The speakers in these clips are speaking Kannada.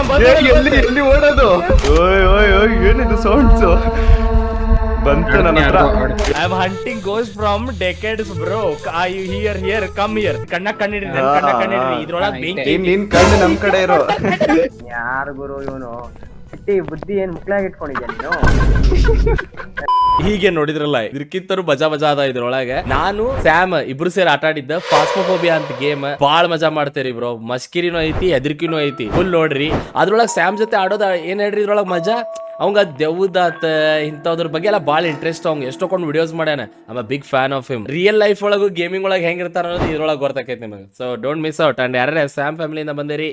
ಎಲ್ಲಿ ಎಲ್ಲಿ ಓಡೋದು? ಓಯ್ ಓಯ್ ಓಯ್ ಏನಿದು ಸೌಂಡ್ಸ್ ಬಂತು ನನ್ನ ಹತ್ರ. I am hunting goes from decades bro you here here come here ಕಣ್ಣ ಕಣ್ಣಿಡ್ರಿ ನನ್ ಕಣ್ಣ ಕಣ್ಣಿಡ್ರಿ ಇದ್ರೊಳಗೆ ಬೆಂಕಿ ನೀನ್ ನಿನ್ ಕಣ್ಣು ನಮ್ ಕಡೆ ಇರೋ. ಯಾರು ಗುರು ಇವನು? ಬುದ್ಧಿ ಏನ್ ಮುಕ್ಳಾಗಿ ಇಟ್ಕೊಂಡಿದ್ಯಾ ನೀನು? ಹೀಗೆ ನೋಡಿದ್ರಲ್ಲ ಇದಕ್ಕಿಂತರೂ ಮಜಾ ಮಜಾ ಅದ ಇದ್ರೊಳಗೆ. ನಾನು ಸ್ಯಾಮ್ ಇಬ್ರು ಸೇರಿ ಆಟ ಆಡಿದ್ದ ಫಾಸ್ಮೋಫೋಬಿಯಾ ಅಂತ ಗೇಮ್ ಬಾಳ್ ಮಜಾ ಮಾಡ್ತೇರಿ ಬ್ರೋ ಮಸ್ಕಿರಿನೂ ಐತಿ ಹೆದರ್ಕಿನೂ ಐತಿ. ಫುಲ್ ನೋಡ್ರಿ. ಅದ್ರೊಳಗೆ ಸ್ಯಾಮ್ ಜೊತೆ ಆಡೋದ ಏನ್ ಹೇಳ್ರಿ ಇದ್ರೊಳಗೆ ಮಜಾ? ಅವಂಗ ದೆವ್ದಾತ ಇಂಥದ್ರ ಬಗ್ಗೆ ಎಲ್ಲ ಭಾಳ ಇಂಟ್ರೆಸ್ಟ್ ಅವ್ನು ಎಷ್ಟೊಂದು ವಿಡಿಯೋಸ್ ಮಾಡ್ಯಾನ. ಅಮ್ಮ big fan of him real life ಒಳಗು ಗೇಮಿಂಗ್ ಒಳಗೆ ಹೆಂಗಿರ್ತಾರ ಅನ್ನೋದು ಇದ್ರೊಳಗೆ ಗೊತ್ತಾಕೈತಿ ನಿಮಗೆ. So don't miss out and ಯಾರ್ಯಾರ ಸ್ಯಾಮ್ ಫ್ಯಾಮಿಲಿಯಿಂದ ಬಂದಿರಿ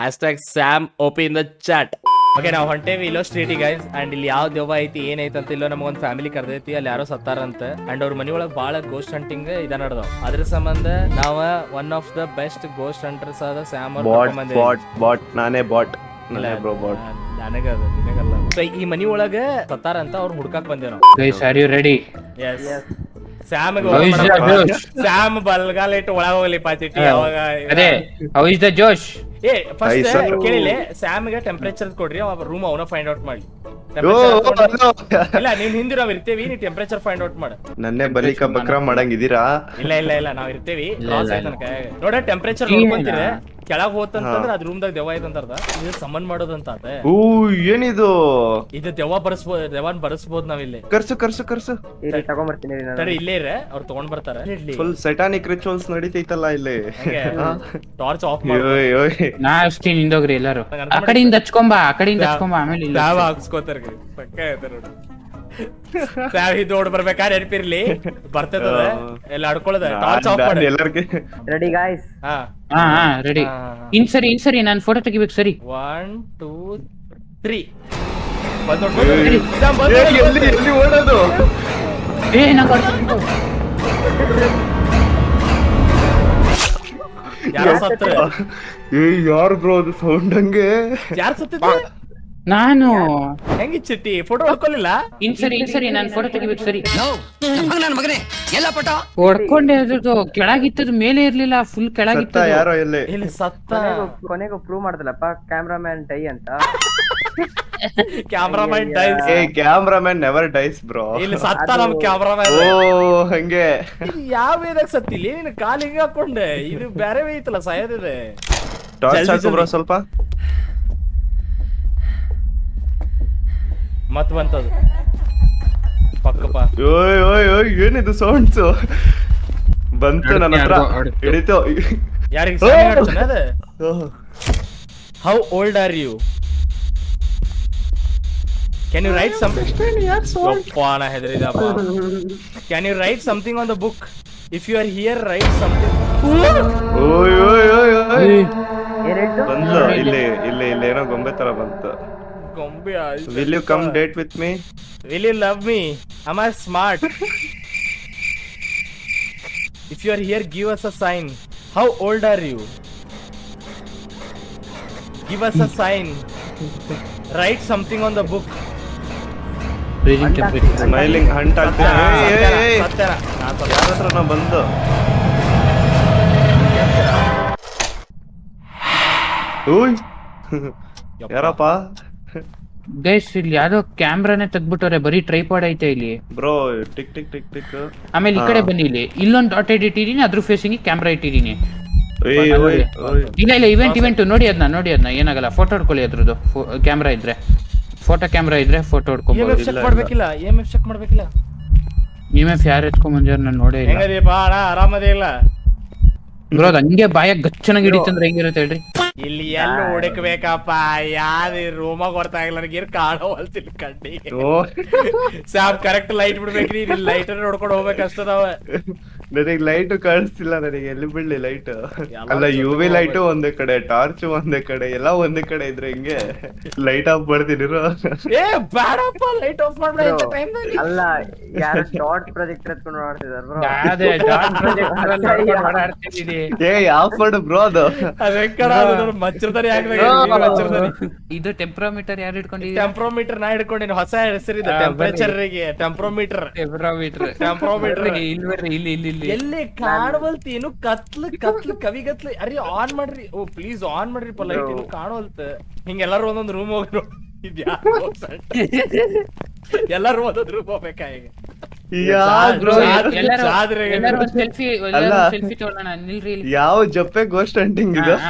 hashtag Sam OP in the chat okay ನಾವು ಹೊಂಟೇವಿ ಇಲ್ಲೋ ಸ್ಟ್ರೀಟ್ ಗೈಸ್ ಅಂಡ್ ಇಲ್ಲಿ ಯಾವ ದೆವ್ವ ಐತಿ ಏನೈತಿ ಅಂತ ಇಲ್ಲೋ ನಮಗೊಂದು ಫ್ಯಾಮಿಲಿ ಕರೆದೈತಿ ಅಲ್ಲಿ ಯಾರೋ ಸತ್ತಾರಂತ. ಅಂಡ್ ಅವ್ರ ಮನಿ ಒಳಗೆ ಭಾಳ ಗೋಸ್ಟ್ ಹಂಟಿಂಗ್ ಇದ ನಡ್ದವ್. ಅದ್ರ ಸಂಬಂಧ ನಾವ one of the best ghost hunters ಆದ ಸ್ಯಾಮ್ ಬಾಟ್ ಬಾಟ್ ಬಾಟ್ ನಾನೇ ಬಾಟ್ ನಾನೇ ಬ್ರೋ ಬಾಟ್ ನನಗದ ನಿನಗಲ್ಲ. ಸೊ ಈ ಮನಿ ಒಳಗ ಸತ್ತಾರಂತ ಅವ್ರು ಹುಡ್ಕಾಕ್ ಬಂದೇವ್ ನಾವು. Guys are you ready yes Sam ಬಲ್ಗಾಲ್ Sam ಬಲ್ಗಾಲ ಇಟ್ಟು ಒಳಗ ಹೋಗ್ಲಿ ಪಾಚಿಟಿ ಅವಾಗ ಅದೇ ಹೌ ಇಸ್ ದ ಜೋಶ್ ಏ ಫಸ್ಟ್. ಸ್ಯಾಮ್ ಸ್ಯಾಮ್ಗೆ ಟೆಂಪರೇಚರ್ ಕೊಡ್ರಿ ಅವ ರೂಮ್ ಅವನ ಫೈಂಡ್ ಔಟ್ ಮಾಡಿ ಇಲ್ಲ ನೀನ್ ಹಿಂದಿರ ನಾವ್ ಇರ್ತೇವಿ ನೀ ಟೆಂಪರೇಚರ್ ಫೈಂಡ್ ಔಟ್ ಮಾಡ. ನನ್ನೇ ಬಲಿಕ ಬಕ್ರ ಮಾಡಂಗಿದ್ದೀರಾ? ಇಲ್ಲ ಇಲ್ಲ ಇಲ್ಲ ನಾವ್ ಇರ್ತೇವಿ. ನೋಡ ಟೆಂಪರೇಚರ್. ನೋಡ್ಕೊಂತೀರ? ಕೆಳಗ್ ಹೋತಂತಂದ್ರ ಅದ್ ರೂಮ್ದಾಗ ದೆವ್ವ ಐತಂತಾರ್ದ ಇದು ಸಮನ್ ಮಾಡೋದಂತ ಅದ. ಓ ಏನಿದು? ಇದು ದೆವ್ವ ಬರಸ್ಬೋದು ದೆವ್ವನ್ ಬರಸ್ಬೋದು ಇಲ್ಲಿ ಕರ್ಸು ಕರ್ಸು ಕರ್ಸು. ಇರಿ ತಗೊಂಬರ್ತೀನಿ ಇರಿ ನಾನು. ಸರಿ ಇಲ್ಲೇ ಇರ ಅವ್ರು ತಗೊಂಡ್ ಬರ್ತಾರೆ. ಫುಲ್ ಸೆಟಾನಿಕ್ ರಿಚುವಲ್ಸ್ ನಡೀತೈತಲ್ಲ ಇಲ್ಲಿ. ಟಾರ್ಚ್ ಆಫ್ ಮಾಡಿ ನಾ ಅಷ್ಟೇ ನಿಂದೋಗ್ರಿ ಎಲ್ಲಾರು. ಆ ಕಡೆಯಿಂದ ಹಚ್ಕೊಂಬ ಆ ಕಡೆಯಿಂದ ಹಚ್ಕೊಂಬ ಆಮೇಲೆ ಇಲ್ಲಿ ಸಾವ ಹಾಕ್ಸ್ಕೋತಾರ ಪಕ್ಕ ಐತೆ ನೋಡಿ. ಸಾವ್ ದೋಡ್ ಬರ್ಬೇಕಾದ್ರೆ ನೆನಪಿರ್ಲಿ. ಬರ್ತದ ಎಲ್ಲ ಅಡ್ಕೊಳ್ಳದ ಟಾರ್ಚ್ ಆಫ್ ಮಾಡಿ. ಎಲ್ಲರಿಗೆ ರೆಡಿ ಗಾಯ್ಸ್ ಹಾ. ಹಾ ರೆಡಿ ಇನ್ ಸರಿ ಇನ್ ಸರಿ ನಾನು ಫೋಟೋ ತೆಗಿಬೇಕು ಸರಿ. ಒನ್ ಟೂ ತ್ರೀ ಬಂದ್ ಏಯ್. ಎಲ್ಲಿ ಎಲ್ಲಿ ಓಡೋದು? ಏ ನಂಗೆ ಯಾರ ಸತ್ರ ಏ ಯಾರು ಬ್ರೋ ಅದು ಸೌಂಡ್ ಹಂಗೆ? ಯಾರು ಸತ್ತಿದ್ರು? ನಾನು ಹೆಂಗಿ ಚಿಟ್ಟಿ? ಫೋಟೋ ಹಾಕೊಳ್ಳಿಲ್ಲ ಇನ್ ಸರಿ ಇನ್ ಸರಿ ನಾನು ಫೋಟೋ ತೆಗಿಬೇಕು ಸರಿ. ಹೊಡ್ಕೊಂಡೆ ಅದ್ರದ್ದು ಕೆಳಗಿತ್ತದ ಮೇಲೆ ಇರ್ಲಿಲ್ಲ ಫುಲ್ ಸತ್ತ ಕೆಳಗಿತ್ತು ಯಾರೋ ಇಲ್ಲಿ ಇಲ್ಲಿ ಸತ್ತ. ಕೊನೆಗೂ ಪ್ರೂವ್ ಮಾಡ್ದಲ್ಲಪ್ಪ ಕ್ಯಾಮ್ರಾಮ್ಯಾನ್ ಡೈ ಅಂತ. ಕ್ಯಾಮ್ರಾ ಮೈನ್ ಡೈಸ್ ಏ ಕ್ಯಾಮ್ರಾಮನ್ ನೆವರ್ ಡೈಸ್ ಬ್ರೋ ಇಲ್ಲಿ ಸತ್ತ ನಮ್ ಕ್ಯಾಮ್ರಾ ಓ ಹಂಗೆ. ಯಾವ ವೇದಾಗ ಸತ್ತಿಲ್ಲ ನೀನು ಕಾಲಿಗೆ ಹಾಕೊಂಡೆ. ಇದು ಬೇರೆ ಐತಲ್ಲ ಸಾಯೋದಿದೆ ಟಾರ್ಚ್ ಹಾಕು ಬ್ರೋ ಸ್ವಲ್ಪ. ಮತ್ ಬಂತದು ಪಕ್ಕಪ್ಪ. ಓಯ್ ಓಯ್ ಓಯ್ ಏನಿದು ಸೌಂಡ್ಸ್ ಬಂತು ನನ್ನ ಹತ್ರ. ಹೊಡ್ತು. ಯಾರಿಗೆ how old are you can you write ನಾ ಹೆದರಿದಪ್ಪ. Can you write something on the book if you are here write something ಓಯ್ ಓಯ್ ಓಯ್ ಓಯ್. ಏನ್ ಹೇಳ್ತು ಇಲ್ಲಿ ಇಲ್ಲಿ ಇಲ್ಲಿ ಏನೋ ಗೊಂಬೆ ತರ ಬಂತು. ಗೊಂಬೆ will you come date with me will you love me am I smart if you are here give us a sign how old are you give us a sign write something on the book freezing temperature smiling hunt ಆಗ್ತೀನಿ ಸತ್ಯನ, ಸತ್ಯನ. ಯಾರ ಹತ್ರ ನಾ ಬಂದು? ಓಯ್. ಯಾರಪ್ಪ? ಗೈಸ್ ಇಲ್ಲಿ ಯಾವ್ದೋ ಕ್ಯಾಮ್ರಾನೇ ತೆಗ್ಬಿಟ್ಟವ್ರೆ ಬರೀ ಟ್ರೈಪಾಡ್ ಐತೆ ಇಲ್ಲಿ. Bro tick tick tick tick. ಆಮೇಲೆ ಈ ಕಡೆ ಬನ್ನಿ ಇಲ್ಲಿ. ಇಲ್ಲೊಂದು ಡಾಟ್ ಇಟ್ಟಿದ್ದೀನಿ ಅದ್ರ ಫೇಸಿಂಗ್ ಕ್ಯಾಮ್ರಾ ಇಟ್ಟಿದ್ದೀನಿ. ಓಯ್ ಓಯ್ ಓಯ್ ಇಲ್ಲ ಇಲ್ಲ ಇವೆಂಟ್ ಇವೆಂಟ್ ನೋಡಿ ಅದನ್ನ ನೋಡಿ ಅದನ್ನ ಏನಾಗಲ್ಲ ಫೋಟೋ ಹೊಡ್ಕೊಳ್ಳಿ ಅದ್ರದ್ದು. ಕ್ಯಾಮ್ರಾ ಇದ್ರೆ. ಫೋಟೋ ಕ್ಯಾಮ್ರಾ ಇದ್ರೆ ಫೋಟೋ ಹೊಡ್ಕೊಬೋದು. EMF ಚೆಕ್ ಮಾಡ್ಬೇಕಿಲ್ಲ ಚೆಕ್ ಮಾಡ್ಬೇಕಿಲ್ಲ. ನೀವೇ ಯಾರು ಎತ್ಕೊಂಡ್ ಬಂದಿರೋ ನಾನು ನೋಡೇ ಇಲ್ಲ. ಹೆಂಗದೀಪ ಅಣ್ಣ ಆರಾಮದೇ ಇಲ್ಲ. ಬ್ರೋ ಅದು ಹಂಗೆ ಬಾಯ ಗಚ್ಚನಾಗಿ ಹಿಡಿತಂದ್ರೆ ಹೆಂಗಿರುತ್ತೆ ಹೇಳ್ರಿ. ಇಲ್ಲಿ ಎಲ್ಲ ಹುಡುಕ್ಬೇಕಪ್ಪ? ಯಾರ ರೂಮಾಗ ಕೊಡ್ತಾ ಇಲ್ಲ. ನನಗೆ ಕಾಣವಲ್ತಿಲ್ಲ ಕಣ್ಣಿಗೆ ಓ ಸಾಬ್ ಕರೆಕ್ಟ್ ಲೈಟ್ ಬಿಡ್ಬೇಕ್ರಿ ಇಲ್ಲಿ ಲೈಟ್ ನೋಡ್ಕೊಂಡು ಹೋಗ್ಬೇಕಷ್ಟದವ ನನಗೆ ಲೈಟ್ ಕಾಣಿಸ್ತಿಲ್ಲ ನನಗೆ ಎಲ್ಲಿ ಬಿಡ್ಲಿ ಲೈಟ್ ಅಲ್ಲ ಯು ವಿ ಲೈಟು ಒಂದೇ ಕಡೆ ಟಾರ್ಚ್ ಒಂದೇ ಕಡೆ ಎಲ್ಲ ಒಂದೇ ಕಡೆ ಇದ್ರೆ ಹಿಂಗೆ? ಲೈಟ್ ಆಫ್ ಮಾಡ್ತೀನಿ ಏ ಬೇಡಪ್ಪ ಲೈಟ್ ಆಫ್ ಮಾಡ್ಬೇಡ. ಅಲ್ಲ. ಯಾರು ಡಾಟ್ ಪ್ರಾಜೆಕ್ಟ್ ಎತ್ಕೊಂಡು ಓಡಾಡ್ತಿದಾರ ಬ್ರೋ ಅದೇ dot project ಅಲ್ಲಿ ಏ ಆಫ್ ಮಾಡು ಬ್ರೋ ಅದು. ಅದೇ ಕಣ ಅದು ನೋಡು, ಮಚ್ಚರ್ದಾರಿ ಹಾಕ್ಬೇಕು ಇದು ಟೆಂಪ್ರೋಮೀಟರ್ ಯಾರು ಇಟ್ಕೊಂಡಿ ಟೆಂಪ್ರೋಮೀಟರ್ ನಾ ಹಿಡ್ಕೊಂಡಿನಿ ಹೊಸ ಹೆಸರಿದೆ ಟೆಂಪ್ರೇಚರ್ ಟೆಂಪರೇಚರ್ಗೆ ಟೆಂಪ್ರೋಮೀಟರ್ ಟೆಂಪ್ರೋಮೀಟರ್ ಇಲ್ಲಿ ಇಲ್ಲಿ ಎಲ್ಲಿ ಕಾಣವಲ್ತಿ ಏನು ಕತ್ಲ ಕತ್ಲು ಕವಿಗತ್ಲು ಅರಿ ಆನ್ ಮಾಡ್ರಿ. ಓ ಪ್ಲೀಸ್ ಆನ್ ಮಾಡ್ರಿ ಲೈಟ್ ಏನು ಕಾಣವಲ್ತ. ಹಿಂಗ ಎಲ್ಲಾರು ಒಂದೊಂದ್ ರೂಮ್ ಹೋಗ್ರು. ಇದ್ಯಾ? ಎಲ್ಲಾರು ಒಂದೊಂದ್ ರೂಮ್ ಹೋಗ್ಬೇಕಾ ಈಗ ಯಾವ ಜಪ್ಪೆ ಗೋಸ್ಟ್ ಹಂಟಿಂಗ್ ಇದು?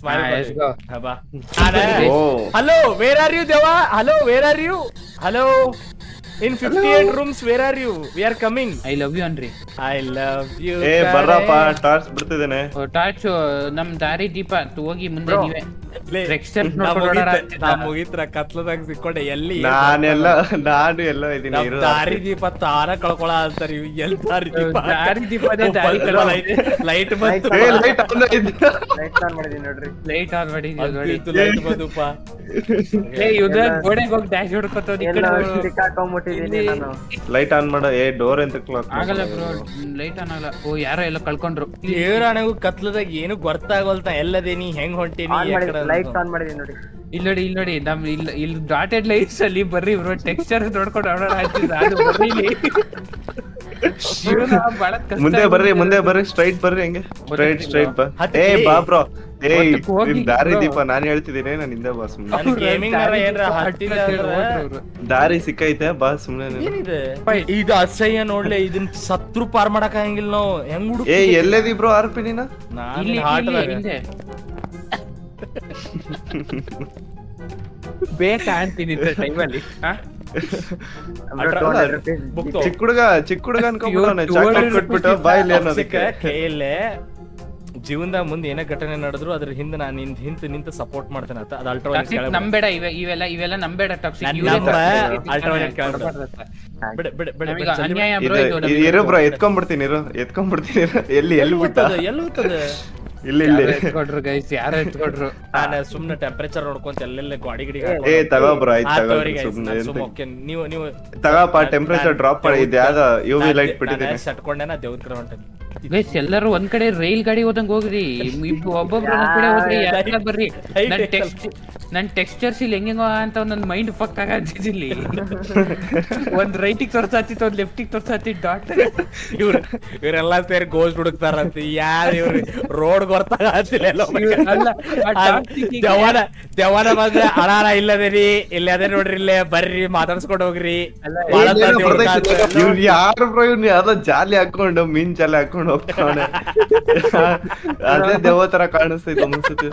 ಸ್ಮೈಲ್ ಹಾ, let's go. O hello where are you Deva hello where are you hello in fifty eight rooms where are you we are coming I love you ಅನ್ರಿ ಐ ಲವ್ ಯು ಏ ಬರ್ರಪ್ಪ ಟಾರ್ಚ್ ಬಿಡ್ತಿದ್ದೇನೆ. ಟಾರ್ಚ್ ನಮ್ ದಾರಿ ದೀಪ ತು ಹೋಗಿ ಮುಂದೆ Bro. ನೀವೇ. ಮುಗಿತ್ರ ಕತ್ಲದಾಗ ಸಿಕ್ಕೊಂಡೆ ಎಲ್ಲಿ ನಾನೆಲ್ಲ ನಾನು ಎಲ್ಲ ಇದೀನಿ ದಾರಿ ದೀಪ ತಾನ ಕಳ್ಕೊಳ ಅಂತಾರ ಇವ್ ಎಲ್ ದಾರಿ ದೀಪ? ದಾರಿ ದೀಪನೇ ದಾರಿ ಲೈಟ್ ಬಂತು. ಆನ್ ಆಯ್ತು ಲೈಟ್ ಆನ್ ಮಾಡಿದೀನಿ ನೋಡ್ರಿ. ಲೈಟ್ ಆನ್ ಮಾಡಿ ನೋಡಿ. ಲೈಟ್ ಬಂದುಪ್ಪ ಏ ಲೈಟ್ ಆನ್ ಮಾಡ. ಡೋರ್ ಅಂತ ಕ್ಲಾಕ್ ಆಗಲ್ಲ ಬ್ರೋ ಲೈಟ್ ಆನ್ ಆಗಲ್ಲ. ಓ ಯಾರೋ ಎಲ್ಲ ಕಳ್ಕೊಂಡ್ರು. ಕತ್ಲದಾಗ ಏನು ಗೊತ್ತಾಗೋಲ್ತ ಎಲ್ಲದೇನಿ ಹೆಂಗ್ ಹೊಂಟೀನಿ ಲೈಟ್ ಆನ್ ಮಾಡಿದೀನಿ ನೋಡಿ. ಇಲ್ಲಿ ನೋಡಿ ಇಲ್ಲಿ ನೋಡಿ ನಮ್ ಇಲ್ಲಿ ಇಲ್ಲಿ ಡಾಟೆಡ್ ಲೈಟ್ಸ್ ಅಲ್ಲಿ ಬರ್ರಿ ಬ್ರೋ ಟೆಕ್ಸ್ಚರ್ ನೋಡ್ಕೊಂಡು ಆಡೋಣ ಅಂತಿದ್ದ ಅದು ಬರ್ರಿ ಮುಂದೆ ಬರ್ರಿ ಮುಂದೆ ಬರ್ರಿ ಸ್ಟ್ರೈಟ್ ಬರ್ರಿ ಹಂಗೆ. ಸ್ಟ್ರೈಟ್ ಸ್ಟ್ರೈಟ್ ಬಾ. ಏ ಬಾ ಬ್ರೋ ಏ ದಾರಿ ದೀಪ ನಾನು ಹೇಳ್ತಿದ್ದೀನಿ ನಾನು ಹಿಂದೆ ಬಾ ಸುಮ್ನೆ. ಗೇಮಿಂಗ್ ಅರ ಏನ್ರ ದಾರಿ ಸಿಕ್ಕೈತೆ ಬಾ ಸುಮ್ನೆ ಏನಿದೆ? ಇದು ಅಸಹ್ಯ ನೋಡ್ಲೆ ಇದನ್ ಸತ್ರು ಪಾರ್ ಮಾಡಕ್ ಆಗಂಗಿಲ್ಲ ನಾವು. ಹೆಂಗ್ ಹುಡುಕ್ ಏ ಎಲ್ಲೇದಿ ಬ್ರೋ ಆರ್ಪಿ ನೀನ? ನಾನು ಹಿಂದೆ. ಬೇಕಾ ಅಂತೀನಿ ಟೈಮಲ್ಲಿ ಚಿಕ್ಕ ಹುಡುಗ ಚಿಕ್ಕ ಹುಡುಗ ಅನ್ಕೊಂಡ್ಬಿಟ್ಟು ಅಯ್ಯೋ, ಚಾಕ್ಲೇಟ್ 200 ಕೊಟ್ಬಿಟ್ಟು ಬಾಯಿಲಿ ಅನ್ನೋದಕ್ಕೆ ಕೈಯಲ್ಲೇ ಜೀವನದ ಮುಂದೆ ಏನೇ ಘಟನೆ ನಡೆದ್ರು ಅದ್ರ ಹಿಂದೆ ನಾನು ನಿಂತ ಹಿಂತ ನಿಂತ ಸಪೋರ್ಟ್ ಮಾಡ್ತೇನೆ ಅಂತ. ಅದು ಅಲ್ಟ್ರಾ ನಂಬೇಡ ಇವೆ ಇವೆಲ್ಲ ಇವೆಲ್ಲ ನಂಬೇಡ ಟಾಕ್ಸಿಕ್ ನಾನ್ ಇರು ಬ್ರೋ ಎತ್ಕೊಂಡ್ಬಿಡ್ತೀನಿ ಇರು ಎತ್ಕೊಂಡ್ಬಿಡ್ತೀನಿ ಎಲ್ಲಿ ಎಲ್ಲಿ ಬಿಟ್ಟ ಎಲ್ಲಿ ಹೋಗ್ತದೆ ಇಲ್ಲಿ ಇಲ್ಲಿ. ಎತ್ಕೊಟ್ರು ಗೈಸ್ ಯಾರು ಎತ್ಕೊಟ್ರು ನಾನು ಸುಮ್ನೆ ಟೆಂಪರೇಚರ್ ನೋಡ್ಕೊಂತ ಎಲ್ಲೆಲ್ಲ ಗಾಡಿ ಗಿಡಿ ಏ ತಗೋ ಬ್ರೋ ಆಯ್ತು ತಗೋ ಸುಮ್ನೆ ಓಕೆ ನೀವು ನೀವು ತಗಪ್ಪ ಟೆಂಪರೇಚರ್ ಡ್ರಾಪ್ ಮಾಡಿ ಇದು ಯುವಿ ಯು ವಿ ಲೈಟ್ ಬಿಟ್ಟಿದ್ದೀನಿ. ಸಟ್ಕೊಂಡೆ ನಾ ದೇವ್ರ ಕಡೆ ಹೊಂಟೇನಿ ಗೈಸ್ ಎಲ್ಲರೂ ಒಂದ್ ಕಡೆ ರೈಲ್ ಗಾಡಿ ಹೋದಂಗ ಹೋಗ್ರಿ. ಇಬ್ರು ಒಬ್ಬೊಬ್ರು ಒಂದ್ ಕಡೆ ಹೋಗ್ರಿ ಎಲ್ಲ ಬರ್ರಿ. ನನ್. ಟೆಕ್ಸ್ಟ್ ನನ್ ಟೆಕ್ಸ್ಚರ್ಸ್ ಇಲ್ಲಿ ಹೆಂಗೆಂಗೋ ಅಂತ ನನ್ ಮೈಂಡ್ ಫಕ್ ಇಲ್ಲಿ ಒಂದ್ ರೈಟಿಗೆ ತೋರ್ಸಾತಿತ್ತು ಒಂದ್ ಲೆಫ್ಟಿಗೆ ತೋರ್ಸಾತಿ ಡಾಟ್ ಇವ್ರ ಇವರೆಲ್ಲ ಸೇರಿ ಗೋಸ್ಟ್ ಹುಡುಕ್ತಾರಂತ. ಯಾರು ಇವ್ರು? ರೋಡ್ ದೆವ್ವನ ದೆವ್ವನ ಬಂದ್ರೆ ಅಣಾರ ಇಲ್ಲದೇರಿ ಇಲ್ಲಿ ಅದೇ ನೋಡ್ರಿ ಇಲ್ಲೇ ಬರ್ರಿ ಮಾತಾಡ್ಸ್ಕೊಂಡು ಹೋಗ್ರಿ. ಯಾರು ಜಾಲಿ ಹಾಕೊಂಡು ಮೀನ್ ಜಾಲಿ ಹಾಕೊಂಡು ಹೋಗ್ತಾವನೆ ಅದೇ ದೆವ್ವ ತರ ಕಾಣಿಸ್ತೈತೆ ಒಂದ್ಸತಿ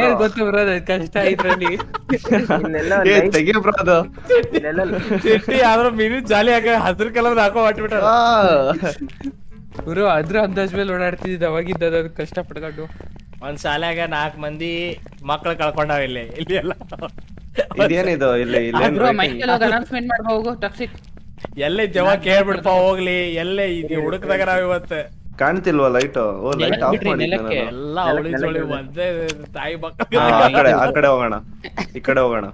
ಏನ್ ಗೊತ್ತು ಬರೋದು ಕಷ್ಟ ಇದ್ರಲ್ಲಿ. ಏ ತೆಗಿ ಬ್ರೋ ಅದು. ಇಲ್ಲೆಲ್ಲ ಚಿಟ್ಟಿ ಯಾವ್ದ್ರ ಮೀನು ಜಾಲಿ ಹಾಕ ಹಸಿರು ಕಲರ್ ಹಾಕೋ ಹೊಟ್ಬಿಟ್ಟ ಗುರು ಅದ್ರ ಅಂದಾಜ್ ಮೇಲೆ ಓಡಾಡ್ತಿದ್ದ ಅವಾಗಿದ್ದ ಅದನ್ನ ಕಷ್ಟ ಪಡ್ಕೊಂಡು. ಒಂದ್ ಶಾಲ್ಯಾಗ ನಾಲ್ಕ್ ಮಂದಿ ಮಕ್ಳು ಕಳ್ಕೊಂಡಾವ ಇಲ್ಲಿ ಇಲ್ಲಿ ಎಲ್ಲ. ಇದೇನಿದು ಇಲ್ಲಿ ಇಲ್ಲಿ ಅನೌನ್ಸ್ಮೆಂಟ್ ಮಾಡ್ಬೋ ಹೋಗು ಟಾಕ್ಸಿಕ್ ಎಲ್ಲೇ ಜವ ಕೇಳ್ಬಿಡ್ಪ ಹೋಗ್ಲಿ ಎಲ್ಲೇ ಇದು ಹುಡುಕ್ದಾಗ ನಾವ್ ಇವತ್ತು. ಕಾಣ್ತಿಲ್ವಾ ಲೈಟ್ ಓ ಲೈಟ್ ಆಫ್ ನೆಲಕ್ಕೆ. ಎಲ್ಲ ಅವಳಿ ಜೋಳಿ ಒಂದೇ ತಾಯಿ ಮಕ್ಕಳು ಆ ಕಡೆ ಆ ಕಡೆ ಹೋಗೋಣ. ಈ ಕಡೆ ಹೋಗೋಣ.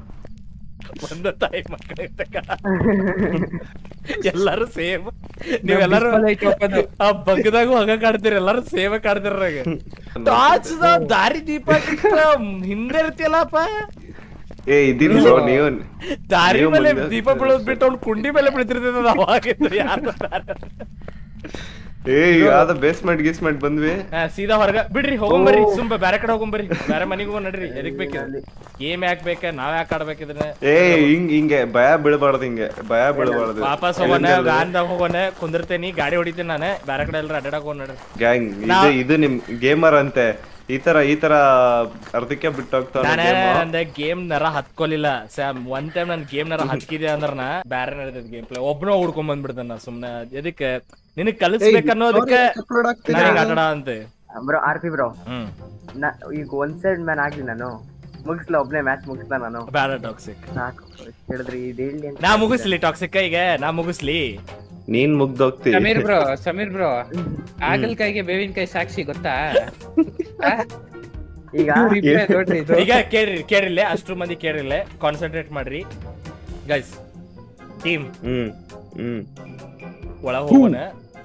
ಒಂದ ತಾಯಿ ಮಕ್ಕಳು ಎಲ್ಲಾರು ಸೇಮ್. ನೀವೆಲ್ಲರೂ ಆ ಬಗ್ಗದಾಗೂ ಹಂಗ ಕಾಡ್ತೀರಿ ಎಲ್ಲಾರು ಸೇವೆ ಕಾಡ್ತಿರ ದಾರಿ ದೀಪ ಹಿಂದೆ ಇರ್ತಿಯಲ್ಲಪ್ಪ. ಏ ಇದೀನಿ ಬ್ರೋ ನೀವು ದಾರಿ ಮೇಲೆ ದೀಪ ಬೀಳೋದ್ ಬಿಟ್ಟು ಅವ್ನು ಕುಂಡಿ ಮೇಲೆ ಬಿಡ್ತಿರ್ತದ ಅವಾಗಿತ್ತು ಯಾರು ಏ ಅದ ಬೇಸ್ಮೆಂಟ್ ಗೀಸ್ಮೆಂಟ್ ಬಂದ್ವಿ. ಸೀದಾ ಹೊರಗ ಬಿಡ್ರಿ ಹೋಗೊಂಬರ್ರಿ ಸುಮ್ಮ ಬೇರೆ ಕಡೆ ಹೋಗೊಂಬರ್ರಿ ಬೇರೆ ಮನೆಗೆ ಹೋಗ್ ನಡ್ರಿ ಎದಕ್ ಬೇಕಿದ್ರೆ ಗೇಮ್ ಯಾಕೆ ಬೇಕ? ನಾವ್ ಯಾಕೆ ಆಡ್ಬೇಕಿದ್ರೆ? ಏ ಹಿಂಗ್ ಹಿಂಗೆ ಭಯ ಬೀಳ್ಬಾರ್ದು ಹಿಂಗೆ ಭಯ ಬೀಳ್ಬಾರ್ದು. ವಾಪಸ್ ಹೋಗೋಣ ವ್ಯಾನ್ದಾಗ ಹೋಗೋಣ ಕುಂದಿರ್ತೇನಿ ಗಾಡಿ ಹೊಡಿತೀನಿ ನಾನು ಬೇರೆ ಕಡೆ ಎಲ್ಲರೂ ಅಡ್ಡಾಡಕ್ ಹೋಗ್ ನಡ್ರಿ. ಗ್ಯಾಂಗ್ ಇದು ನಿಮ್ ಗೇಮರ್ ಅಂತೆ. ಈ ತರ ಈ ತರ ಅರ್ಧಕ್ಕೆ ಬಿಟ್ಟು ಹೋಗ್ತಾನೆ ನಾನೇ ನಂದ ಗೇಮ್ ನರ ಹತ್ಕೊಲಿಲ್ಲ. ಸ್ಯಾಮ್ ಒನ್ ಟೈಮ್ ನನ್ ಗೇಮ್ ನರ ಹತ್ಕಿದೆ ಅಂದ್ರನ ನಾ ಬ್ಯಾರೆ ನಡೆದ ಗೇಮ್ ಪ್ಲೇ ಒಬ್ನ ಹುಡ್ಕೊಂಡ್ ಬಂದ್ಬಿಡ್ತಾನ ನಾ ಸುಮ್ನೆ. ಎದಕ್ಕೆ? ನಿನಗ್ ಕಲಿಸ್ಬೇಕನ್ನೋದಕ್ಕೆ ಆಟ ಅಂತ. ಬ್ರೋ ಆರ್ ಪಿ ಬ್ರೋ ಹ್ಮ್. ಈಗ ಒನ್ ಸೈಡ್ ಮ್ಯಾನ್ ಆಗ್ಲಿ ನಾನು. ಮುಗಿಸ್ಲ ಒಬ್ನೇ ಮ್ಯಾಚ್ ಮುಗಿಸ್ಲ ನಾನು. ಬ್ಯಾಡ ಟಾಕ್ಸಿಕ್ ಹೇಳಿದ್ರಿ ನಾ ಮುಗಿಸ್ಲಿ ಟಾಕ್ಸಿಕ್ ಈಗ ನಾ ಮುಗಿಸ್ಲಿ. ನೀನ್ ಮುಗ್ದೋಗ್ತಿ ಸಮೀರ್ ಬ್ರೋ ಸಮೀರ್ ಬ್ರೋ ಆಗಲ್ಕಾಯಿಗೆ ಬೇವಿನಕಾಯಿ ಸಾಕ್ಷಿ ಗೊತ್ತಾ? ಈಗ? ನೋಡ್ರಿ ಇದು. ಈಗ ಕೇಳ್ರಿ ಕೇಳಿರ್ಲೆ ಅಷ್ಟ್ರು ಮಂದಿ ಕೇಳಿರ್ಲೆ ಕಾನ್ಸಂಟ್ರೇಟ್ ಮಾಡ್ರಿ. ಗೈಸ್ ಟೀಮ್ ಹ್ಮ್ ಹ್ಮ್. ಒಳ ಹೋಗೋಣ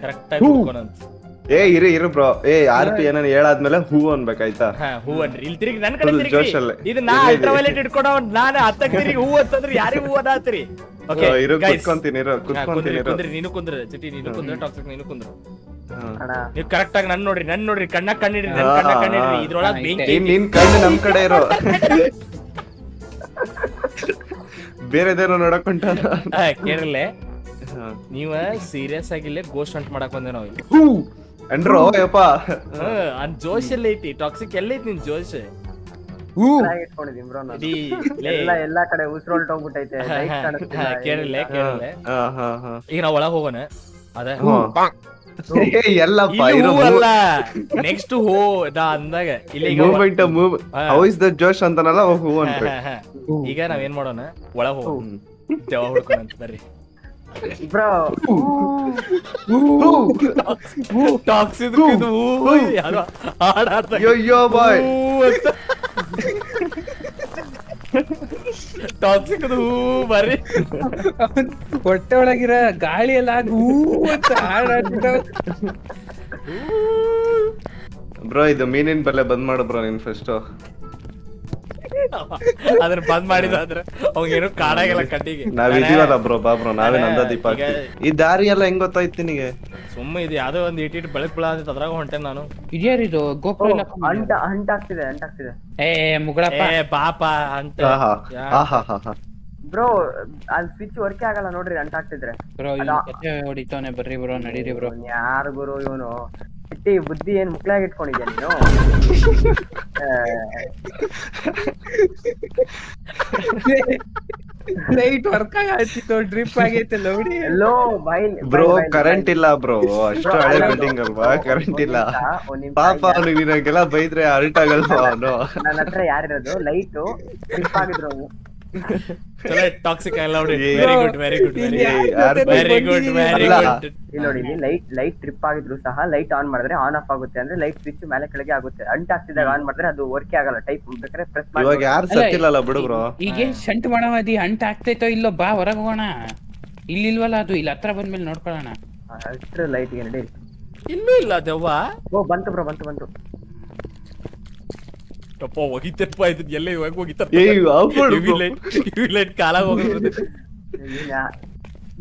ಕರೆಕ್ಟ್ ಆಗಿ ಹೋಗೋಣ ಅಂತ. ಏ ಇರು ಇರು ಬ್ರೋ. ಏ ಆರ್ ಪಿ ಏನಾನ ಹೇಳಾದ್ಮೇಲೆ ಹೂ ಅನ್ಬೇಕಾಯ್ತಾ? ಹಾ ಹೂ ಅನ್ರಿ. ಇಲ್ಲಿ ತಿರುಗಿ ನನ್ ಕಡೆ Full ತಿರುಗಿ. ಜೋಶಲ್ಲೇ. ಇದು ನಾ ಇರ್ಲಿ, ಇರ್ಲಿ. ಅಲ್ಟ್ರಾವೈಲೆಟ್ ಇಟ್ಕೊಂಡ ನಾನು ಹತ್ತಕ್ಕೆ ತಿರುಗಿ ಹೂ ಅಂತಂದ್ರೆ ಯಾರಿಗೂ ಹೂ ಅದಾತ್ರಿ. ಓಕೆ ಇರು ಕುತ್ಕೊಂತೀನಿ ಇರು ಕುತ್ಕೊಂತೀನಿ ಕುಂದ್ರಿ ಇರು. ಕುಂದ್ರಿ ನೀನು ಕುಂದ್ರೆ ಚಿಟಿ ನೀನು ಕುಂದ್ರೆ ಟಾಕ್ಸಿಕ್ ನೀನು ಕುಂದ್ರು. ನೀವು ಕರೆಕ್ಟ್ ಆಗಿ ನನ್ ನೋಡ್ರಿ ನನ್ ನೋಡ್ರಿ ಕಣ್ಣ ಕಣ್ಣಿಡ್ರಿ ನನ್ ಕಣ್ಣ ಕಣ್ಣಿಡ್ರಿ ಇದ್ರೊಳಗೆ ಬೆಂಕಿ ನಿನ್ ಕಣ್ಣು ನಮ್ ಕಡೆ ಇರೋ. ಬೇರೆದೇನೋ ನೋಡಕೊಂಡ ಆ ಕೇಳಿರ್ಲೆ ನೀವ ಸೀರಿಯಸ್ ಆಗಿಲ್ಲೇ ಗೋಸ್ಟ್ ಹಂಟ್ ಮಾಡಕ್ ಬಂದೆ ನಾವು ಹೂ ಅಂಡ್ರೋ ಯಪ್ಪ. ಅನ್ ಜೋಶ್ ಎಲ್ಲ ಐತಿ ಟಾಕ್ಸಿಕ್ ಎಲ್ಲ ಐತಿ ನಿನ್ ಜೋಶ್. ಇಟ್ಕೊಂಡಿದೀನಿ ಬ್ರೋ ನಾನು. ಇಡೀ ಲೇ ಎಲ್ಲ ಎಲ್ಲಾ ಕಡೆ ಉಸಿರೊಲ್ಟ್ ಹೋಗ್ಬಿಟ್ಟೈತೆ ಕಾಣಿಸ್ತಿಲ್ಲ ಹಾ ಹಾ ಹಾ ಈಗ ನಾವ್ ಒಳಗ್ ಹೋಗೋಣ. ಅದ. ಏ, ಎಲ್ಲಪ್ಪ ಇಲ್ಲಿ ಇರೋ ಅಲ್ಲ. ನೆಕ್ಸ್ಟ್ ಹೋ ದ ಅಂದಾಗ. ಇಲ್ಲಿ ಈಗ ಮೂವ್ಮೆಂಟ್ ಮೂವ್ ಹಾ. ಹೌ ಇಸ್ ದ ಜೋಶ್ ಅಂತಾನಲ್ಲ ಅವಾಗ ಹೂ ಹಾ, ಅಂತ ಹಾ, ಹಾ. ಈಗ ನಾವ್ ಏನ್ ಮಾಡೋಣ? ಒಳಗ್ ಹೋಗೋಣ. ಹುಡ್ಕೋಣ ಬರ್ರಿ. ಬ್ರೋ ಟಾಕ್ಸಿದ್ ಇದು ಯಾರೋ ಹಾಡ್ ಹಾಡ್ತಾ ಅಯ್ಯೋ ಬಾಯ್ ಹೂ ಬರ್ರಿ ಹೊಟ್ಟೆ ಒಳಗಿರ ಗಾಳಿ ಎಲ್ಲ ಹೂ ಅಂತ ಹಾಡಾಡ್ಬಿಟ್ಟು. ಬ್ರೋ ಇದು ಮೀನಿನ ಬೆಲೆ ಬಂದ್ ಮಾಡು ಬ್ರೋ ನೀನ್ ಫಸ್ಟ್ ಅದನ್ನ ಬಂದ್ ಮಾಡಿದ ಅಂದ್ರೆ ಅವಂಗೇನು ಕಾಡಾಗಿಲ್ಲ ಕಡ್ಡಿಗೆ ನಾವ್ ಇದೀವಲ್ಲ ಬ್ರೋ ಬಾ ಬ್ರೋ ನಾವೇ ನಂದ ದೀಪ ಹಾಕ್ತೀವಿ. ಈ ದಾರಿ ಎಲ್ಲ ಹೆಂಗ್ ಗೊತ್ತಾಯ್ತು ನಿನಗೆ? ಸುಮ್ಮ ಇದು ಯಾವ್ದೋ ಒಂದ್ ಇಟ್ ಇಟ್ ಬೆಳಕ್ ಬಿಳ ಅಂತ ಅದ್ರಾಗ ಹೊಂಟೆ ನಾನು. ಇದ್ಯಾರಿದು ಗೋಪುರ ಎಲ್ಲ ಅಂಟ ಅಂಟಾಗ್ತಿದೆ ಅಂಟಾಗ್ತಿದೆ ಏ ಮುಗಳಪ್ಪ. ಏ ಪಾಪ ಅಂತ ಆಹಾ ಆಹಾ ಹಾ ಹಾ ಬ್ರೋ ಅಲ್ಲಿ ಸ್ವಿಚ್ ವರ್ಕ್ ಆಗಲ್ಲ ನೋಡ್ರಿ ಅಂಟಾಗ್ತಿದ್ರೆ ಬ್ರೋ ಇವ್ನು ಕತೆ ಹೊಡಿತಾವನೆ ಬರ್ರಿ ಬ್ರೋ ನಡೀರಿ ಬ್ರೋ. ಯಾರು ಗುರು ಇವನು? ಇಟ್ಟಿ ಬುದ್ಧಿ ಏನ್ ಮುಕ್ಳಾಗಿ ಇಟ್ಕೊಂಡಿದ್ಯಾ ನೀನು ಲೈಟ್ ವರ್ಕ್ ಆಗ್ತಿತ್ತು ಡ್ರಿಪ್ ಆಗೈತೆ ನೋಡಿ. ಎಲ್ಲೋ ಬಾಯ್ ಬ್ರೋ ಕರೆಂಟ್ ಇಲ್ಲ ಬ್ರೋ ಅಷ್ಟು ಹಳೆ ಬಿಲ್ಡಿಂಗ್ ಅಲ್ವಾ? ಕರೆಂಟ್ ಇಲ್ಲ. ಪಾಪ ಅವ್ನಿಗೆ ನಿನಗೆಲ್ಲ ಬೈದ್ರೆ ಅರ್ಟ್ ಆಗಲ್ವಾ ಅವನು? ನನ್ನ ಹತ್ರ ಯಾರಿರೋದು? ಲೈಟು ಟ್ರಿಪ್ ಆಗಿದ್ರು ಅವ್ನು. ಚಲೋ ಟಾಕ್ಸಿಕ್ ಎಲ್ಲ ನೋಡಿ ಏ- very good very good very ಯಾರ್ ವೆರಿ ಗುಡ್ ವೆರಿ ಗುಡ್ ನೋಡಿ ಇಲ್ಲಿ ಲೈಟ್ ಲೈಟ್ ಟ್ರಿಪ್ ಆಗಿದ್ರು ಸಹ ಲೈಟ್ ಆನ್ ಮಾಡಿದ್ರೆ ಆನ್ ಆಫ್ ಆಗುತ್ತೆ ಅಂದ್ರೆ ಲೈಟ್ ಸ್ವಿಚ್ ಮೇಲೆ ಕೆಳಗೆ ಆಗುತ್ತೆ. ಅಂಟಾಗ್ತಿದಾಗ ಆನ್ ಮಾಡಿದ್ರೆ ಅದು ವರ್ಕ್ ಆಗಲ್ಲ. ಟೈಪ್ ಬೇಕಾದ್ರೆ ಪ್ರೆಸ್ ಇವಾಗ ಯಾರು ಸತ್ತಿಲ್ಲಲ್ಲ ಬಿಡು ಬ್ರೋ ಈಗ ಶಂಟ್ ಮಾಡಮದಿ ಅಂಟ್ ಆಗ್ತೈತೋ ಇಲ್ಲೋ ಬಾ ಹೊರಗೆ ಹೋಗೋಣ. ಇಲ್ಲಿಲ್ವಲ್ಲ ಅದು ಇಲ್ಲಿ ಹತ್ರ ಬಂದ್ಮೇಲೆ ನೋಡ್ಕೊಳ್ಳೋಣ. ಅಷ್ಟ್ರ ನಡಿ ಇನ್ನೂ ಇಲ್ಲ ದೆವ್ವ. ಓ ಬಂತು ಬ್ರೋ ಬಂತು ಬಂತು. ಅಪ್ಪ ಹೋಗಿತ್ತಪ್ಪ ಇದು ಎಲ್ಲ ಇವಾಗ ಹೋಗಿತ್ತ ಕಾಲ ಹೋಗುತ್ತೆ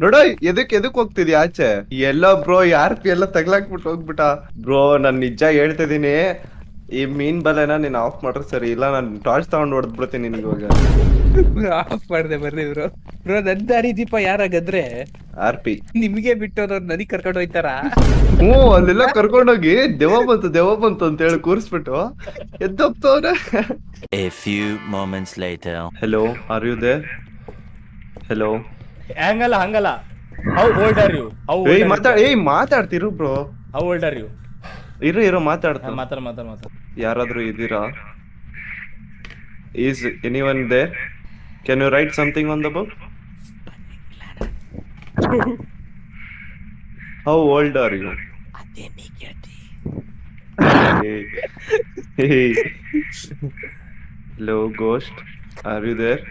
ನೋಡ ಎದಕ್ ಎದಕ್ ಹೋಗ್ತಿದ್ಯಾ ಆಚೆ? ಎಲ್ಲ ಬ್ರೋ ಯಾರ್ ಪಿ ಎಲ್ಲ ತಗ್ಲಾಕ್ಬಿಟ್ಟು ಹೋಗ್ಬಿಟ್ಟ. ಬ್ರೋ ನಾನ್ ನಿಜ ಹೇಳ್ತಿದೀನಿ ಈ ಮೀನ್ ಬಲೆನ ನೀನ್ ಆಫ್ ಮಾಡ್ರಿ ಸರಿ ಇಲ್ಲ ನಾನು ಟಾರ್ಚ್ ತಗೊಂಡ್ ಹೊಡೆದ್ಬಿಡ್ತೀನಿ ನಿನ್ಗೆ ಇವಾಗ. ಆಫ್ ಮಾಡ್ದೆ ಬರ್ರಿ ಬ್ರೋ. ಬ್ರೋ ನನ್ ದಾರಿ ದೀಪ ಯಾರ ಗದ್ರೆ ಆರ್ ಪಿ. ನಿಮ್ಗೆ ಬಿಟ್ಟೋದ್ರ ನದಿ ಕರ್ಕೊಂಡು ಹೋಯ್ತಾರ? ಹ್ಞೂ ಅಲ್ಲೆಲ್ಲ ಕರ್ಕೊಂಡೋಗಿ ದೆವ್ವ ಬಂತು ದೆವ್ವ ಬಂತು ಅಂತ ಹೇಳಿ ಕೂರಿಸ್ಬಿಟ್ಟು ಎದ್ದೋಗ್ತವ್ರೆ A few moments later. Hello are you there hello ಹಂಗಲ್ಲ. ಹಂಗಲ್ಲ how old are you how ಏಯ್ ಮಾತಾಡ್ ಏಯ್ ಮಾತಾಡ್ತಿರು bro. How old are you ಇರು ಇರು ಮಾತಾಡ್ತಾ. ಮಾತಾಡ ಮಾತಾಡ ಮಾತಾಡ. ಯಾರಾದ್ರೂ ಇದ್ದೀರಾ? Is anyone there Can you write something on the book how old are you hello ghost are you there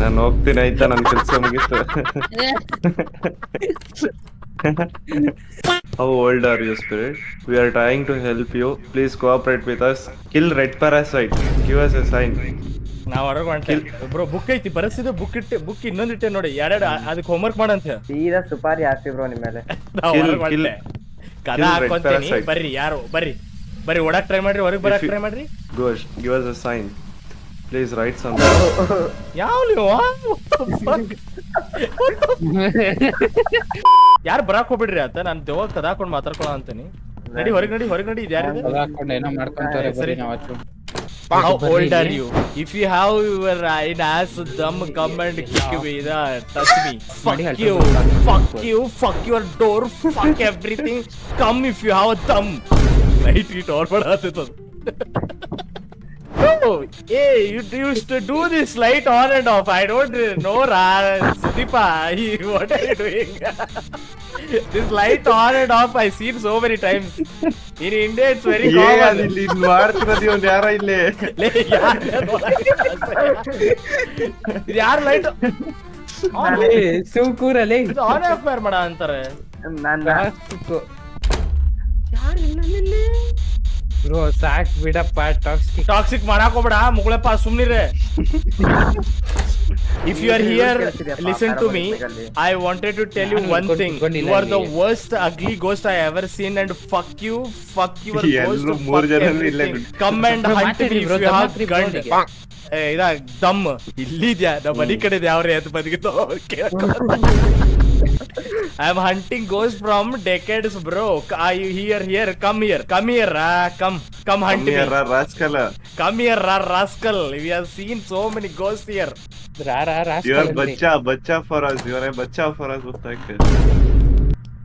ನಾನು ಹೋಗ್ತೀನಿ ಆಯ್ತಾ ನನ್ನ ಕೆಲಸ ಮುಗೀತು How old are you, Spirit? We are trying to help you. Please cooperate with us. Kill Red Parasite. Give us a sign. ನಾವ್ ಹೊರಗೆ ಹೊಂಟೆ ಬ್ರೋ ಬುಕ್ ಐತಿ ಬರಸಿದ ಬುಕ್ ಇಟ್ಟೆ ಬುಕ್ ಇನ್ನೊಂದ್ ಇಟ್ಟೆ ನೋಡಿ ಎರಡೆರಡು ಅದಕ್ಕೆ ಹೋಮ್ವರ್ಕ್ ಮಾಡಂತ. ಸೀದಾ ಸುಪಾರಿ ಹಾಕ್ತಿ ಬ್ರೋ ನಿಮ್ಮ ಮೇಲೆ. ನಾವ್ Kill- ಹೊರಗ್ ಹೊಂಟೆ ಕದ ಹಾಕೊಂತೀನಿ ಬರ್ರಿ ಯಾರು ಬರ್ರಿ ಬರ್ರಿ ಓಡಾಕ್ ಟ್ರೈ ಮಾಡ್ರಿ ಹೊರಗ್ ಬರಕ್ ಟ್ರೈ ಮಾಡ್ರಿ. Gosh give us a sign Please write something. ಯಾವ ನೀವು ಯಾರು ಬರಾಕ್ ಹೋಗ್ಬಿಡ್ರಿ ಅಂತ ನಾನು ದೇವ ಕದ ಹಾಕೊಂಡು ಮಾತಾಡ್ಕೊಳ ಅಂತೀನಿ. ನಡಿ ಹೊರಗ್ ನಡಿ ಹೊರಗ್ ನಡಿ ಇದ್ಯಾರು ಅದ್ ಹಾಕೊಂಡು ಏನೋ ಮಾಡ್ಕೊಂತಾರೆ ಸರಿ. ನಾವು How old are you? If you have your right ass, dumb, come and kick me. There. Touch me. Fuck you. Fuck you. Fuck your door. Fuck everything. Come if you have a thumb. Right, he torpedo. but ಅದು. No, hey, you used to do this light on and off. I don't know, Ra, Sudipa, what are you doing? this light on and off, I seen so many times. In India, it's very common. ಇಲ್ಲಿ ಮಾಡ್ತಿರೋದು ಇವ್ನು ಯಾರ ಇಲ್ಲಿ ಲೇ, ಯಾರ್ ಅದು? ಇದು ಯಾರ್ ಲೈಟ್ ಸುಮ್ಕೂರಲ್ಲಿ ಇದು ಆನ್ ಆಫ್ ಫೈರ್ ಮಾಡ ಅಂತಾರೆ ನನ್ನ ಬ್ರೋ ಸಾಕ್ ಬಿಡಪ್ಪ ಟಾಕ್ಸಿಕ್ ಟಾಕ್ಸಿಕ್ ಮಾಡಕ್ ಹೋಗ್ಬೇಡ ಮುಗಳಪ್ಪ ಸುಮ್ನಿರೆ if you are here listen to me I wanted to tell you one thing you are the worst ugly ghost I ever seen and fuck you fuck your ಇಲ್ಲೇ come and hunt me if you dum have ಗಂಡ್ ಏ ಇದ ದಮ್. ಇಲ್ಲಿದ್ಯಾ? ನಮ್ಮ ಮನಿ ಕಡೆ ಯಾವ್ರೆ ಅಂತ I'm hunting ghosts from decades, bro. Are you here? Here, come here, come here, ah, come, come hunt come me. Here, rascal. Come here, ra, rascal. We have seen so many ghosts here. Ra, ra, rascal. You are bacha, bacha for us. You are a bacha for us. What the heck?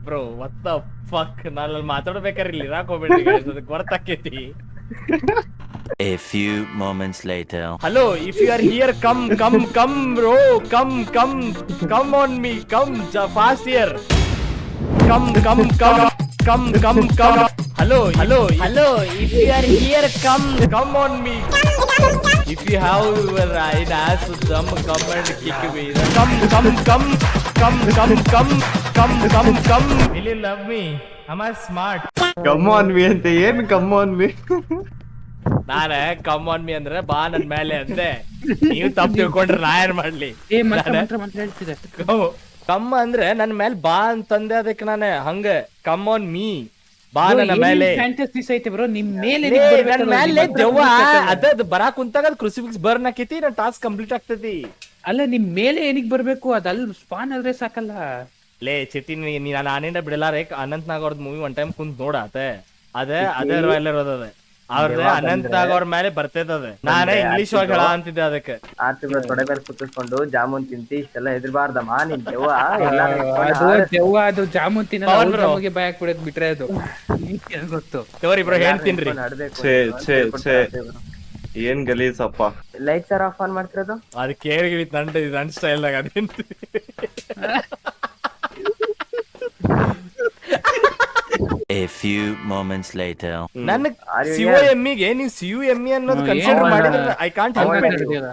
Bro what the fuck? ನಾನು ಅಲ್ಲಿ ಮಾತಾಡ್ಬೇಕಾದ್ರೆ ಇಲ್ಲಿ ಇರಾಕ್ ಹೋಗ್ಬೇಡ್ರಿ guys, ಅದಕ್ಕೆ ಗೊತ್ತಾಕೈತಿ A few moments later. Hello if you are here come come come bro come come come on me come fast here come come come come come come hello hello hello if you are here come come on me if you have your ಐನ್ ಆಸ್ ದಮ್ come and kick me come come come come come come come come come Will love me me? Am I smart? Come ಅಂತ ಏನ್ ಕಮ್ ಆನ್ ಮೀ ನಾನ ಕಮ್ ಆನ್ ಮೀ ಅಂದ್ರೆ ಬಾ ನನ್ ಮೇಲೆ ಅಂತೆ. ನೀವು ತಪ್ಪು ತಿಳ್ಕೊಂಡ್ರೆ ನಾ ಏನ್ ಮಾಡ್ಲಿ? ಕಮ್ ಅಂದ್ರೆ ನನ್ ಮೇಲೆ ಬಾ ಅಂತಂದೆ ಅದಕ್ಕೆ ನಾನೇ. ಹಂಗ ಕಮ್ ಆನ್ ಮೀ ಬಾ ನನ್ನ ಮೇಲೆ ಫ್ಯಾಂಟಸೀಸ್ ಐತೆ ಬ್ರೋ ನಿಮ್ ಮೇಲೆ ನನ್ ಮೇಲೆ ದೆವ್ವ. ಅದ ಬರಾಕ್ ಕುಂತಾಗ ಅದ್ ಕ್ರೂಸಿಫಿಕ್ಸ್ ಬರ್ನ್ ಹಾಕೈತಿ ನನ್ ಟಾಸ್ಕ್ ಕಂಪ್ಲೀಟ್ ಆಗ್ತೈತಿ. ಅಲ್ಲ ನಿಮ್ ಮೇಲೆ ಏನಿಗ್ ಬರ್ಬೇಕು? ಅದಲ್ ಸ್ಪಾನ್ ಆದ್ರೆ ಸಾಕಲ್ಲ. ಲೇ ಚಿಟ್ಟಿ ನೀ ನೀ- ನಾನು ಆನಿಂದ ಬಿಡಲಾರೆ. ಅನಂತ್ ನಾಗ್ ಅವ್ರದ್ ಮೂವಿ ಒನ್ ಟೈಮ್ ಕುಂತ್ ನೋಡಾತೆ ಅದೇ ಅದೇ ರಾಯಲ್ ಇರೋದದ ಅವ್ರದ್ದು ಅನಂತ್ ನಾಗ್ ಅವ್ರ ಮೇಲೆ ಬರ್ತೈತದ ನಾನೇ ಇಂಗ್ಲಿಷ್ ಒಳಗೆ ಹೇಳ ಅಂತಿದ್ದೆ ಅದಕ್ಕೆ. ಆರ್ ತಿಂಗಳ ತೊಡೆ ಮೇಲೆ ಕುತ್ತಿಸ್ಕೊಂಡು ಜಾಮೂನ್ ತಿಂತಿ ಇಷ್ಟೆಲ್ಲ ಹೆದರ್ಬಾರ್ದಮ್ಮ ನಿನ್ ದೆವ್ವ ಎಲ್ಲ ಅದು ದೆವ್ವ ಅದು ಜಾಮೂನ್ ತಿನ್ನೋದು. ನಮಗೆ ಬಾಯ್ ಹಾಕ್ಬಿಡೋದ್ ಬಿಟ್ರೆ ಅದು. ಗೊತ್ತು? ತೋರಿ ಬ್ರೋ ಛೇ ಏನ್ ಗಲೀಸಪ್ಪ ಲೈಟ್ಸ್ ಆರ್ ಆಫ್ ಆನ್ ಮಾಡ್ತಿರೋದು? ಅದು ಕೇಳಿ ನಂದು ಸ್ಟೈಲ್ ಸ್ಟೈಲ್ದಾಗ ಅದೇಂತ A few moments later. ನನ್ನ Are you ಸಿ here? ಎಂ ಗೆ ನೀವು ಸಿ ಯು ಎಂ ಇ ಅನ್ನೋದು ಹ್ಮ್, ಕನ್ಸಿಡರ್ ಏನ್ ಮಾಡಿದ್ರೆ ಮಾಡ- ಐ ಕಾಂಟ್ ಅವಾಗ ಹೆಲ್ಪ್ ಇಟ್ ನಡೆದಿಲ್ಲ.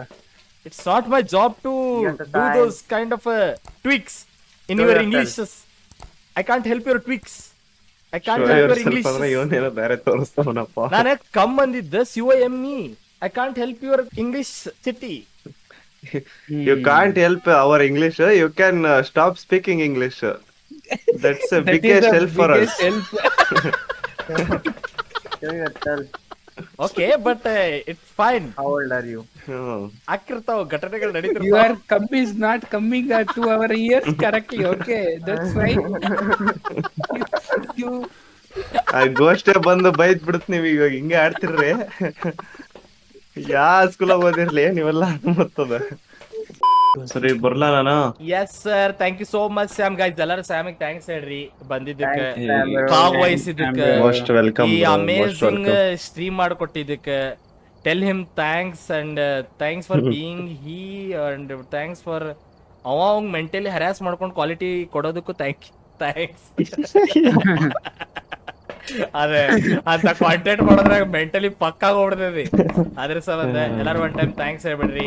It's not my job to You have to do sign. Those kind of tweaks in Show your yourself. English I can't help your tweaks I can't help your English ಅಂದ್ರೆ ಇವನೇನೋ ಬೇರೆ ತೋರಿಸ್ತಾವನಪ್ಪ. ನಾನೇ come ಅಂದಿದ್ದ C O M E I can't help your English city you can't help our English you can stop speaking English that's That is biggest the help for biggest us okay but it fine how old are you ಆಕಿರ್ತಾವ ಘಟನೆಗಳು ನಡೀತಾ you are come is not coming to our ears correctly okay that's right you ಆ ಗೋಷ್ಟೇ ಬಂದು ಬೈದ್ ಬಿಡುತ್ತ ನೀವು ಈಗ ಹಿಂಗೆ ಆಡ್ತಿರ್ರಿ. ಯಾ ಸ್ಕೂಲ್ ಓದಿರ್ಲಿ ನೀವೆಲ್ಲ ಮತ್ತದ ಸರಿ ಬರ್ಲಾ ನಾನು yes sir thank you so much Sam guys ಎಲ್ಲರೂ ಸ್ಯಾಮಿಗೆ ಥ್ಯಾಂಕ್ಸ್ ಹೇಳ್ರಿ. ಬಂದಿದ್ದಕ್ಕೆ. ಭಾಗವಹಿಸಿದ್ದಕ್ಕೆ ಮೋಸ್ಟ್ ವೆಲ್ಕಮ್ ಈ welcome stream ಮಾಡಿಕೊಟ್ಟಿದ್ದಕ್ಕೆ. Tell him thanks and thanks for being he and thanks for ಅವ ಅವಂಗ್ ಮೆಂಟಲಿ ಹರಾಸ್ ಮಾಡ್ಕೊಂಡು ಕ್ವಾಲಿಟಿ ಕೊಡೋದಕ್ಕೂ ಥ್ಯಾಂಕ್ ಥ್ಯಾಂಕ್ಸ್ ಅದೇ ಅಂತ ಕಾಂಟೆಂಟ್ ಮಾಡೋದ್ರಾಗ ಮೆಂಟಲಿ ಪಕ್ಕಾಗ ಹೊಡ್ದದಿ ಅದ್ರ ಸಂಬಂಧ ಎಲ್ಲಾರು ಒನ್ ಟೈಮ್ ಥ್ಯಾಂಕ್ಸ್ ಹೇಳ್ಬಿಡ್ರಿ.